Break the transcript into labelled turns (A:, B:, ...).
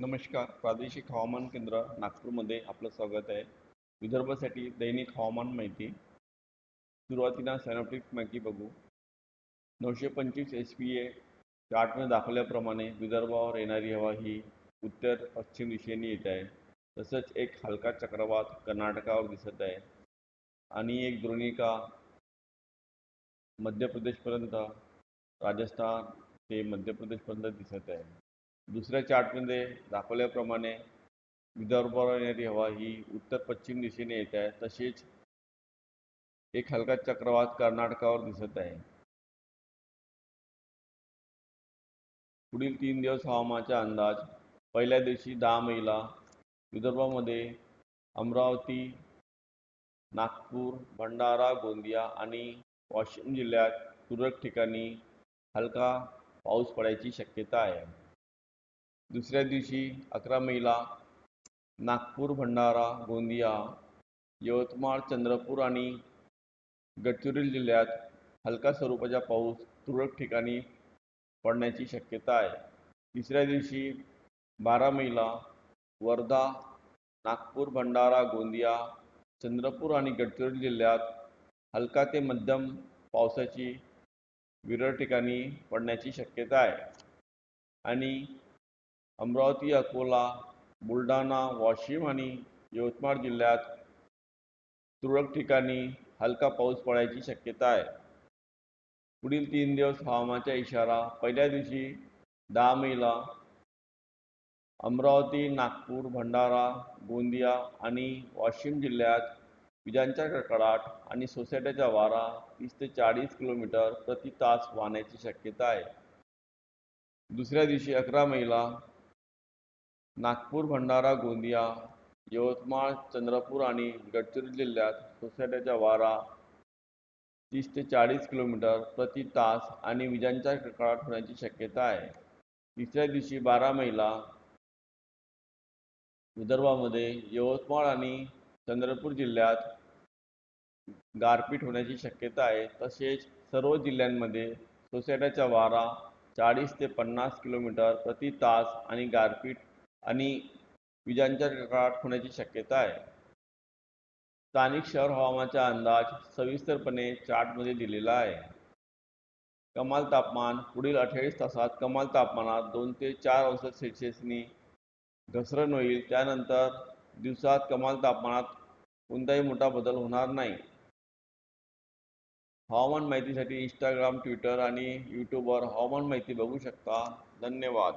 A: नमस्कार. प्रादेशिक हवामान केंद्र नागपूरमध्ये आपलं स्वागत आहे. विदर्भासाठी दैनिक हवामान माहिती. सुरुवातीला सॅनॉप्टिक माहिती बघू. नऊशे पंचवीस एस पी ए चार्टनं दाखवल्याप्रमाणे विदर्भावर येणारी हवा ही उत्तर पश्चिम दिशेने येत आहे. तसंच एक हलका चक्रवात कर्नाटकावर दिसत आहे. आणि एक द्रोणिका मध्य प्रदेशपर्यंत राजस्थान ते मध्य प्रदेशपर्यंत दिसत आहे. दुसऱ्या चार्टमध्ये दाखवल्याप्रमाणे विदर्भावर येणारी हवा ही उत्तर पश्चिम दिशेने येत आहे. तसेच एक हलका चक्रवात कर्नाटकावर दिसत आहे. पुढील तीन दिवस हवामानाचा अंदाज. पहिल्या दिवशी दहा मेला. विदर्भामध्ये अमरावती नागपूर भंडारा गोंदिया आणि वाशिम जिल्ह्यात तुरळक ठिकाणी हलका पाऊस पडायची शक्यता आहे. दुसऱ्या दिवशी अकरा मेला नागपूर भंडारा गोंदिया यवतमाळ चंद्रपूर आणि गडचिरोली जिल्ह्यात हलका स्वरूपाचा पाऊस तुरळक ठिकाणी पडण्याची शक्यता आहे. तिसऱ्या दिवशी बारा मेला वर्धा नागपूर भंडारा गोंदिया चंद्रपूर आणि गडचिरोली जिल्ह्यात हलका ते मध्यम पावसाची विरळ ठिकाणी पडण्याची शक्यता आहे. आणि अमरावती अकोला बुलढाणा वाशिम आणि यवतमाळ जिल्ह्यात तुरळक ठिकाणी हलका पाऊस पडायची शक्यता आहे. पुढील तीन दिवस हवामानाचा इशारा पहिल्या दिवशी दहा मेला अमरावती नागपूर भंडारा गोंदिया आणि वाशिम जिल्ह्यात विजांचा कडकडाट आणि सोसायट्याचा वारा तीस ते चाळीस किलोमीटर प्रति तास वाहण्याची शक्यता आहे. दुसऱ्या दिवशी अकरा मेला नागपूर भंडारा गोंदिया यवतमाळ चंद्रपूर आणि गडचिरोली जिल्ह्यात सोसाट्याचा वारा तीस ते चाळीस किलोमीटर प्रति तास आणि विजांच्या कडकडाट होण्याची शक्यता आहे. तिसऱ्या दिवशी बारा मेला विदर्भामध्ये यवतमाळ आणि चंद्रपूर जिल्ह्यात गारपीट होण्याची शक्यता आहे. तसेच सर्व जिल्ह्यांमध्ये सोसायट्याचा वारा चाळीस ते पन्नास किलोमीटर प्रति तास आणि गारपीट आणि विजांच्या कडकडाट होण्याची शक्यता आहे. स्थानिक शहर हवामानाचा अंदाज सविस्तरपणे चार्टमध्ये दिलेला आहे. कमाल तापमान पुढील अठ्ठावीस तासात कमाल तापमानात दोन ते चार अंश सेल्सिअसनी घसरण होईल. त्यानंतर दिवसात कमाल तापमानात कोणताही मोठा बदल होणार नाही. हवामान माहितीसाठी इंस्टाग्राम ट्विटर आणि यूट्यूबवर हवामान माहिती बघू शकता. धन्यवाद.